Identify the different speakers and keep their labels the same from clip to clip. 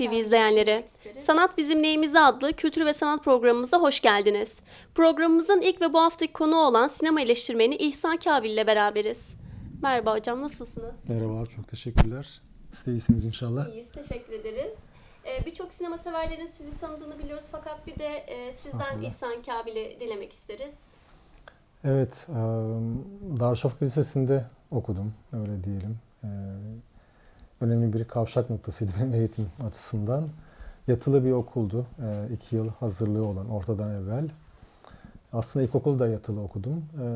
Speaker 1: TV izleyenleri. Sanat Bizim Neyimize adlı kültür ve sanat programımıza hoş geldiniz. Programımızın ilk ve bu haftaki konuğu olan sinema eleştirmeni İhsan Kabil ile beraberiz. Merhaba hocam nasılsınız?
Speaker 2: Merhaba, çok teşekkürler. Siz de iyisiniz inşallah.
Speaker 1: İyiyiz, teşekkür ederiz. Ee, Birçok sinema severlerin sizi tanıdığını biliyoruz fakat bir de e, sizden. İhsan Kabil'i dinlemek isteriz.
Speaker 2: Evet, Darüşşafaka Lisesi'nde okudum, öyle diyelim. Önemli bir kavşak noktasıydı benim eğitim açısından. Yatılı bir okuldu, eee, iki yıl hazırlığı olan ortadan evvel. Aslında ilkokulda yatılı okudum. Eee,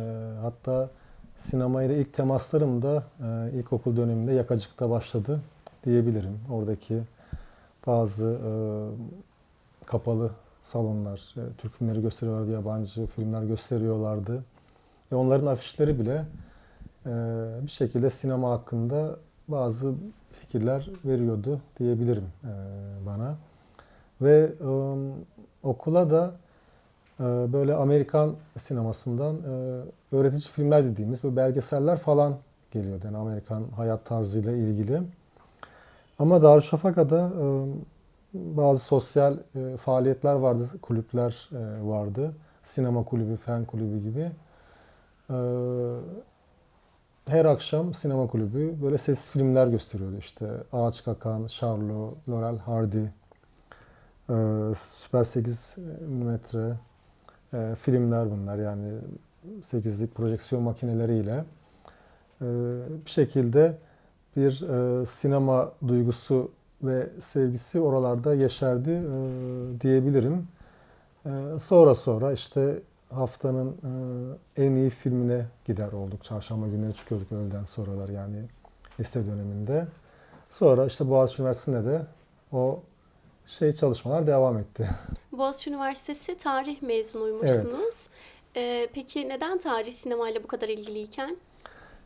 Speaker 2: hatta sinemayla ilk temaslarım da eee, ilkokul döneminde Yakacık'ta başladı diyebilirim. Oradaki bazı eee, kapalı salonlar, e, Türk filmleri gösteriyorlardı, yabancı filmler gösteriyorlardı. Ve onların afişleri bile e, bir şekilde sinema hakkında bazı fikirler veriyordu diyebilirim e, bana. Ve okula da e, böyle Amerikan sinemasından e, öğretici filmler dediğimiz böyle belgeseller falan geliyordu. Yani Amerikan hayat tarzıyla ilgili. Ama Darüşşafaka'da bazı sosyal faaliyetler vardı, kulüpler vardı. Sinema kulübü, fen kulübü gibi. Her akşam sinema kulübü böyle sessiz filmler gösteriyordu. İşte Ağaç Kakan, Charlo, Laurel Hardy, e, Süper 8 milimetre e, filmler bunlar. Yani 8'lik projeksiyon makineleriyle e, bir şekilde bir sinema duygusu ve sevgisi oralarda yeşerdi diyebilirim. Sonra sonra işte haftanın e, en iyi filmine gider olduk. Çarşamba günleri çıkıyorduk öğleden sonralar yani lise döneminde. Sonra işte Boğaziçi Üniversitesi'nde de o şey çalışmalar devam etti.
Speaker 1: Boğaziçi Üniversitesi tarih mezunuymuşsunuz. Ee, peki neden tarih sinemayla bu kadar ilgiliyken?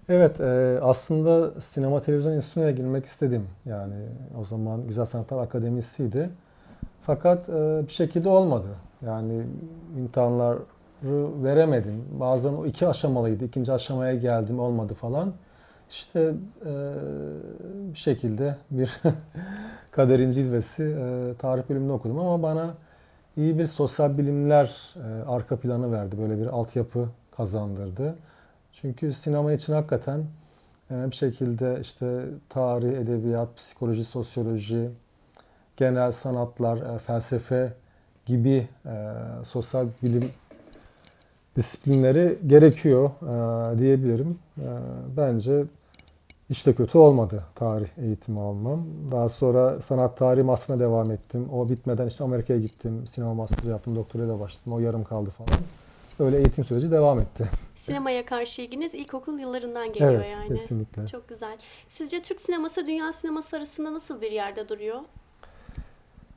Speaker 2: Evet, e, aslında sinema televizyon enstitüsüne girmek istedim. Yani o zaman Güzel Sanatlar Akademisi'ydi. Fakat e, bir şekilde olmadı. Yani imtihanları veremedim. Bazen o iki aşamalıydı. İkinci aşamaya geldim olmadı falan. İşte e, bir şekilde bir kaderin cilvesi e, tarih bölümünü okudum ama bana iyi bir sosyal bilimler e, arka planı verdi. Böyle bir altyapı kazandırdı. Çünkü sinema için hakikaten e, bir şekilde işte tarih, edebiyat, psikoloji, sosyoloji, genel sanatlar, e, felsefe gibi e, sosyal bilim disiplinleri gerekiyor e, diyebilirim. E, Bence hiç de kötü olmadı tarih eğitimi almam. Daha sonra sanat tarihi master'ına devam ettim. O bitmeden işte Amerika'ya gittim. Sinema master yaptım. Doktoraya da başladım. O yarım kaldı falan. Öyle eğitim süreci devam etti.
Speaker 1: Sinemaya karşı ilginiz ilkokul yıllarından geliyor
Speaker 2: evet,
Speaker 1: yani.
Speaker 2: kesinlikle.
Speaker 1: Çok güzel. Sizce Türk sineması dünya sineması arasında nasıl bir yerde duruyor?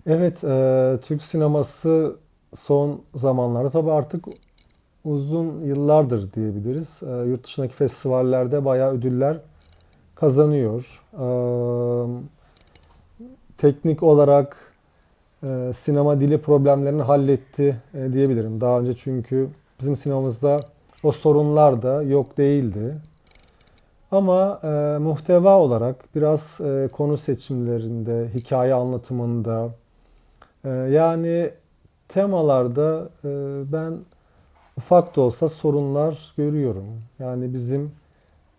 Speaker 2: Evet, e, Türk sineması son zamanlarda tabii artık uzun yıllardır diyebiliriz. E, yurt dışındaki festivallerde bayağı ödüller kazanıyor. E, teknik olarak e, sinema dili problemlerini halletti e, diyebilirim. Daha önce çünkü bizim sinemamızda o sorunlar da yok değildi. Ama e, muhteva olarak biraz e, konu seçimlerinde, hikaye anlatımında, e, yani temalarda e, ben ufak da olsa sorunlar görüyorum. Yani bizim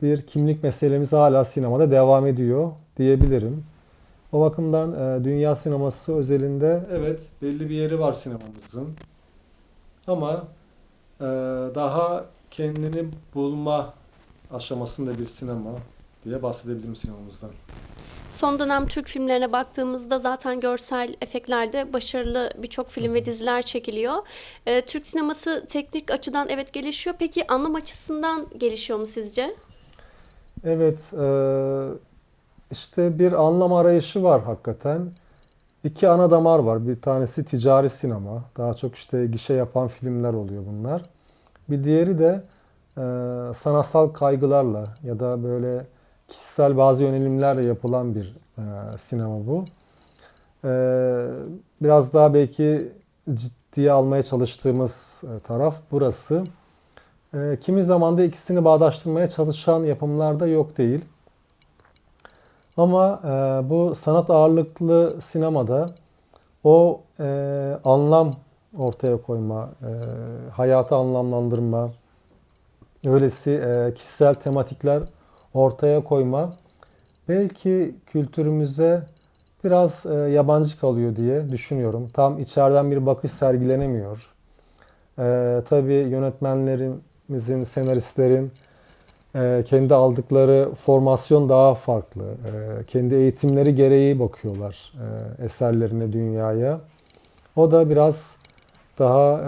Speaker 2: bir kimlik meselemiz hala sinemada devam ediyor diyebilirim. O bakımdan e, dünya sineması özelinde evet belli bir yeri var sinemamızın. Ama e, daha kendini bulma aşamasında bir sinema diye bahsedebilirim sinemamızdan.
Speaker 1: Son dönem Türk filmlerine baktığımızda zaten görsel efektlerde başarılı birçok film ve diziler çekiliyor. Ee, Türk sineması teknik açıdan evet gelişiyor. Peki anlam açısından gelişiyor mu sizce?
Speaker 2: Evet, e, işte bir anlam arayışı var hakikaten. İki ana damar var. Bir tanesi ticari sinema. Daha çok işte gişe yapan filmler oluyor bunlar. Bir diğeri de e, sanatsal kaygılarla ya da böyle kişisel bazı yönelimlerle yapılan bir e, sinema bu. E, biraz daha belki ciddiye almaya çalıştığımız e, taraf burası. E, kimi zaman da ikisini bağdaştırmaya çalışan yapımlar da yok değil. Ama e, bu sanat ağırlıklı sinemada o e, anlam ortaya koyma, e, hayatı anlamlandırma, öylesi e, kişisel tematikler ortaya koyma belki kültürümüze biraz e, yabancı kalıyor diye düşünüyorum. Tam içeriden bir bakış sergilenemiyor. E, tabii yönetmenlerimizin, senaristlerin e, kendi aldıkları formasyon daha farklı. Kendi eğitimleri gereği bakıyorlar eserlerine, dünyaya. O da biraz daha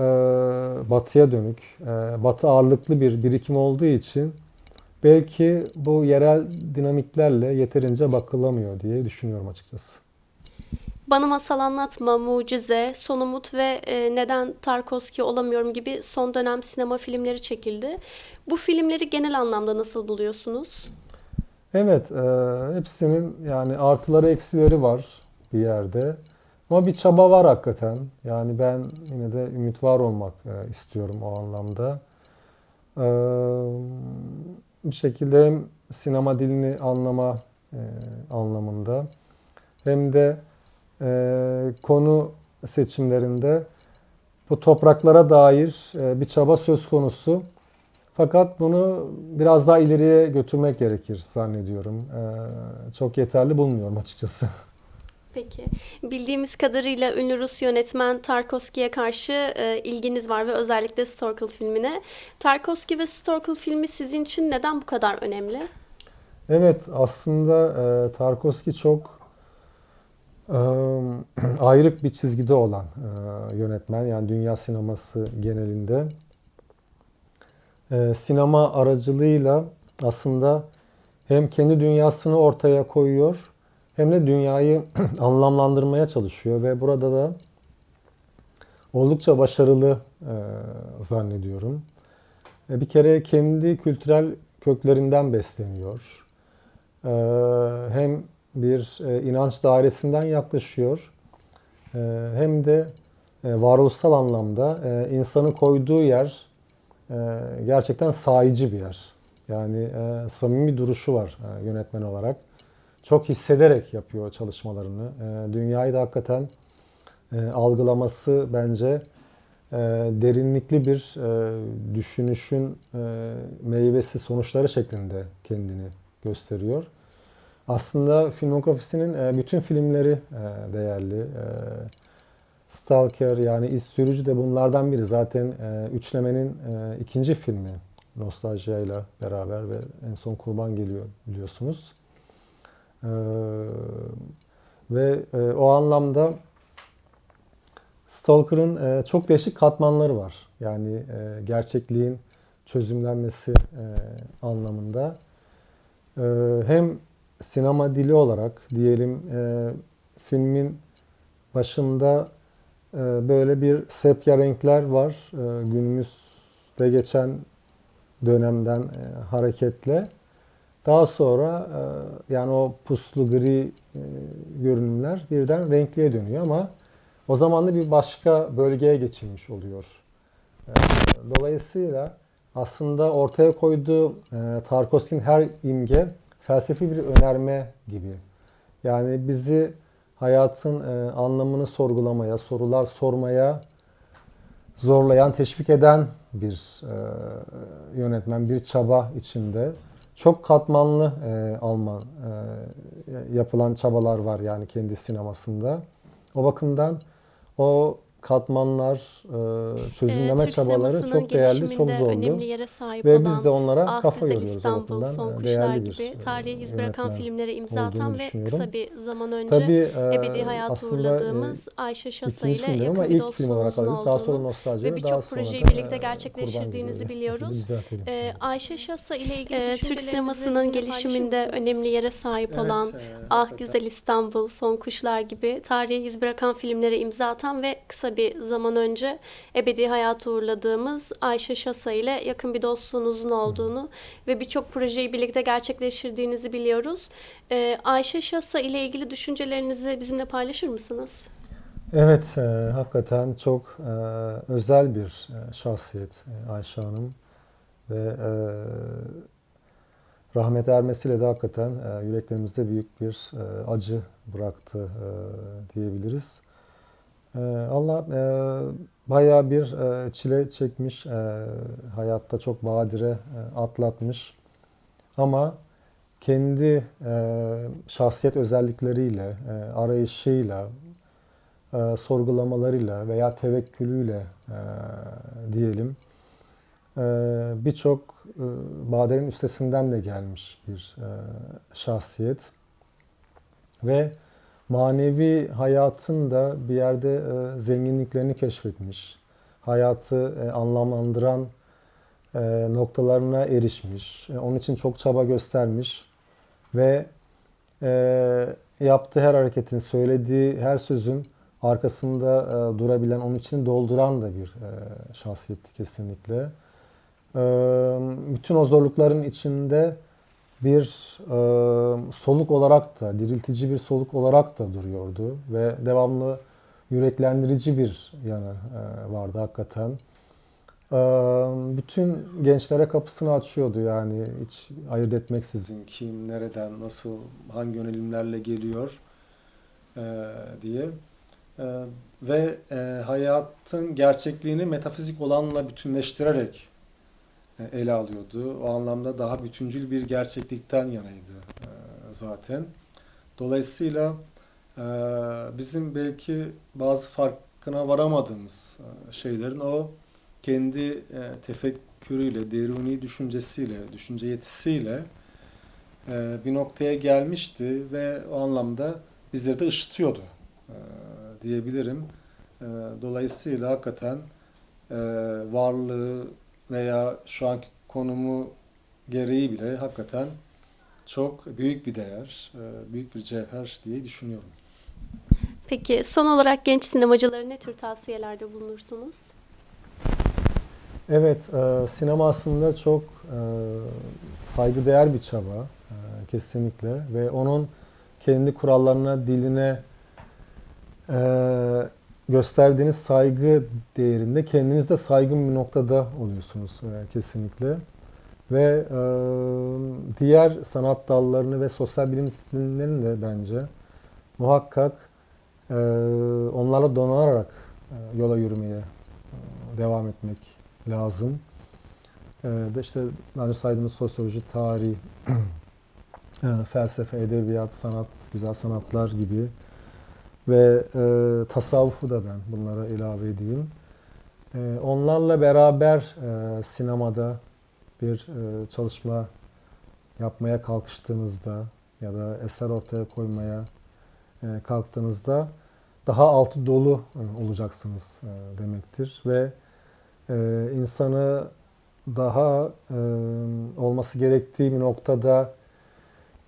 Speaker 2: batıya dönük, batı ağırlıklı bir birikim olduğu için belki bu yerel dinamiklerle yeterince bakılamıyor diye düşünüyorum açıkçası.
Speaker 1: Bana Masal Anlatma, Mucize, Son Umut ve e, Neden Tarkovski Olamıyorum gibi son dönem sinema filmleri çekildi. Bu filmleri genel anlamda nasıl buluyorsunuz?
Speaker 2: Evet, e, hepsinin yani artıları eksileri var bir yerde. Ama bir çaba var hakikaten. Yani ben yine de ümit var olmak e, istiyorum o anlamda. E, bir şekilde hem sinema dilini anlama e, anlamında hem de e, konu seçimlerinde bu topraklara dair e, bir çaba söz konusu. Fakat bunu biraz daha ileriye götürmek gerekir zannediyorum. E, çok yeterli bulmuyorum açıkçası.
Speaker 1: Peki. Bildiğimiz kadarıyla ünlü Rus yönetmen Tarkovski'ye karşı e, ilginiz var ve özellikle Storkle filmine. Tarkovski ve Storkle filmi sizin için neden bu kadar önemli?
Speaker 2: Evet, aslında e, Tarkovski çok e, ayrık bir çizgide olan e, yönetmen. Yani dünya sineması genelinde. E, sinema aracılığıyla aslında hem kendi dünyasını ortaya koyuyor hem de dünyayı anlamlandırmaya çalışıyor ve burada da oldukça başarılı e, zannediyorum. E, bir kere kendi kültürel köklerinden besleniyor. E, hem bir e, inanç dairesinden yaklaşıyor e, hem de e, varoluşsal anlamda e, insanı koyduğu yer e, gerçekten sahici bir yer. Yani e, samimi duruşu var e, yönetmen olarak. Çok hissederek yapıyor çalışmalarını. E, dünyayı da hakikaten e, algılaması bence e, derinlikli bir e, düşünüşün e, meyvesi sonuçları şeklinde kendini gösteriyor. Aslında filmografisinin bütün filmleri değerli. Stalker yani İz Sürücü de bunlardan biri. Zaten üçlemenin ikinci filmi Nostaljiya ile beraber ve en son Kurban geliyor biliyorsunuz. E, ve e, o anlamda Stalker'ın e, çok değişik katmanları var. Yani e, gerçekliğin çözümlenmesi e, anlamında. E, hem sinema dili olarak diyelim e, filmin başında e, böyle bir sepya renkler var. E, günümüzde geçen dönemden e, hareketle. Daha sonra e, yani o puslu gri e, görünümler birden renkliye dönüyor ama o zaman da bir başka bölgeye geçilmiş oluyor. E, dolayısıyla aslında ortaya koyduğu Tarkovski'nin her imge felsefi bir önerme gibi. Yani bizi hayatın anlamını sorgulamaya, sorular sormaya zorlayan, teşvik eden bir yönetmen, bir çaba içinde. Çok katmanlı e, Alman e, yapılan çabalar var yani kendi sinemasında. O bakımdan o katmanlar, e, çözümleme
Speaker 1: Türk
Speaker 2: çabaları çok değerli, çok zorlu.
Speaker 1: önemli yere sahip
Speaker 2: Ve
Speaker 1: olan
Speaker 2: biz de onlara
Speaker 1: Ah
Speaker 2: kafa
Speaker 1: Güzel
Speaker 2: yoruyoruz
Speaker 1: İstanbul,
Speaker 2: bakımdan.
Speaker 1: Son
Speaker 2: e,
Speaker 1: Kuşlar gibi
Speaker 2: e,
Speaker 1: tarihe iz bırakan filmlere imza atan ve kısa bir zaman önce
Speaker 2: Tabii e,
Speaker 1: ebedi hayata
Speaker 2: aslında
Speaker 1: uğurladığımız
Speaker 2: e,
Speaker 1: Ayşe Şasa ile yakın
Speaker 2: ama
Speaker 1: bir
Speaker 2: ilk film olarak alıyoruz. Daha sonra nostalji
Speaker 1: ve birçok
Speaker 2: daha sonra
Speaker 1: projeyi birlikte
Speaker 2: e,
Speaker 1: gerçekleştirdiğinizi biliyoruz. Ee, Ayşe Şasa ile ilgili
Speaker 2: Ee,
Speaker 1: Türk sinemasının gelişiminde önemli yere sahip olan Ah Güzel İstanbul, Son Kuşlar gibi tarihe iz bırakan filmlere imza atan ve kısa bir zaman önce ebedi hayata uğurladığımız Ayşe Şasa ile yakın bir dostluğunuzun olduğunu ve birçok projeyi birlikte gerçekleştirdiğinizi biliyoruz. Ee, Ayşe Şasa ile ilgili düşüncelerinizi bizimle paylaşır mısınız?
Speaker 2: Evet, e, hakikaten çok e, özel bir e, şahsiyet e, Ayşe Hanım ve e, rahmet ermesiyle de hakikaten e, yüreklerimizde büyük bir e, acı bıraktı e, diyebiliriz. E, Allah e, bayağı bir e, çile çekmiş, e, hayatta çok badire e, atlatmış. Ama kendi e, şahsiyet özellikleriyle, e, arayışıyla, e, sorgulamalarıyla veya tevekkülüyle e, diyelim e, birçok e, badirenin üstesinden de gelmiş bir e, şahsiyet ve manevi hayatın da bir yerde e, zenginliklerini keşfetmiş, hayatı e, anlamlandıran e, noktalarına erişmiş, e, onun için çok çaba göstermiş ve e, yaptığı her hareketin, söylediği her sözün arkasında e, durabilen, onun için dolduran da bir e, şahsiyetti kesinlikle. E, bütün o zorlukların içinde bir e, soluk olarak da, diriltici bir soluk olarak da duruyordu ve devamlı yüreklendirici bir yanı e, vardı hakikaten. E, bütün gençlere kapısını açıyordu yani hiç ayırt etmeksizin kim, nereden, nasıl, hangi yönelimlerle geliyor e, diye. E, ve e, hayatın gerçekliğini metafizik olanla bütünleştirerek ele alıyordu. O anlamda daha bütüncül bir gerçeklikten yanaydı e, zaten. Dolayısıyla e, bizim belki bazı farkına varamadığımız e, şeylerin o kendi e, tefekkürüyle, deruni düşüncesiyle, düşünce yetisiyle e, bir noktaya gelmişti ve o anlamda bizleri de ışıtıyordu e, diyebilirim. E, dolayısıyla hakikaten e, varlığı veya şu anki konumu gereği bile hakikaten çok büyük bir değer, e, büyük bir cevher diye düşünüyorum.
Speaker 1: Peki son olarak genç sinemacılara ne tür tavsiyelerde bulunursunuz?
Speaker 2: Evet, e, sinema aslında çok e, saygıdeğer bir çaba e, kesinlikle ve onun kendi kurallarına, diline e, gösterdiğiniz saygı değerinde kendiniz de saygın bir noktada oluyorsunuz e, kesinlikle. Ve e, diğer sanat dallarını ve sosyal bilim disiplinlerini de bence muhakkak e, onlarla donanarak e, yola yürümeye e, devam etmek lazım. E, de işte daha önce saydığımız sosyoloji, tarih, e, felsefe, edebiyat, sanat, güzel sanatlar gibi ve e, tasavvufu da ben bunlara ilave edeyim. E, onlarla beraber e, sinemada bir e, çalışma yapmaya kalkıştığınızda ya da eser ortaya koymaya e, kalktığınızda daha altı dolu e, olacaksınız e, demektir ve e, insanı daha e, olması gerektiği bir noktada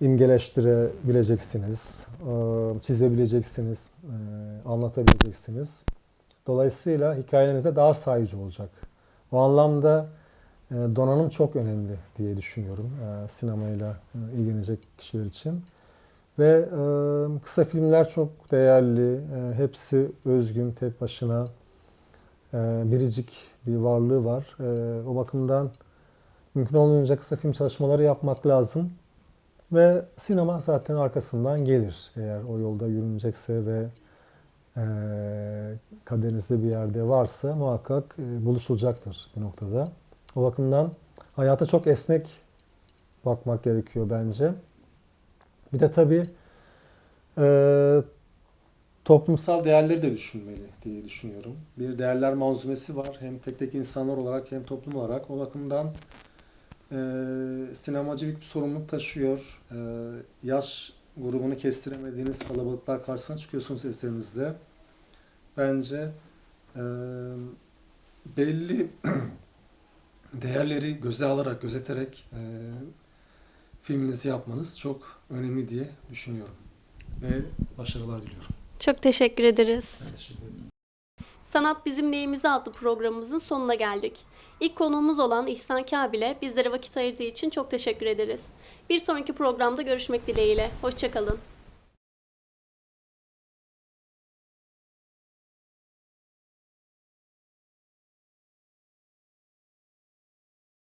Speaker 2: imgeleştirebileceksiniz, e, çizebileceksiniz, e, anlatabileceksiniz. Dolayısıyla hikayelerinize daha sayıcı olacak. O anlamda e, donanım çok önemli diye düşünüyorum sinemayla ilgilenecek kişiler için. Ve kısa filmler çok değerli, hepsi özgün, tek başına biricik bir varlığı var. O bakımdan mümkün olmayınca kısa film çalışmaları yapmak lazım. Ve sinema zaten arkasından gelir. Eğer o yolda yürünecekse ve e, kaderinizde bir yerde varsa muhakkak e, buluşulacaktır bir noktada. O bakımdan hayata çok esnek bakmak gerekiyor bence. Bir de tabii e, toplumsal değerleri de düşünmeli diye düşünüyorum. Bir değerler manzumesi var. Hem tek tek insanlar olarak hem toplum olarak. O bakımdan e, sinemacı büyük bir sorumluluk taşıyor. E, yaş grubunu kestiremediğiniz kalabalıklar karşısına çıkıyorsunuz eserinizde. Bence e, belli değerleri göze alarak, gözeterek e, filminizi yapmanız çok önemli diye düşünüyorum. Ve başarılar diliyorum.
Speaker 1: Çok teşekkür ederiz.
Speaker 2: Ben teşekkür ederim.
Speaker 1: Sanat Bizim Neyimizi adlı programımızın sonuna geldik. İlk konuğumuz olan İhsan Kabil'e bizlere vakit ayırdığı için çok teşekkür ederiz. Bir sonraki programda görüşmek dileğiyle. Hoşçakalın.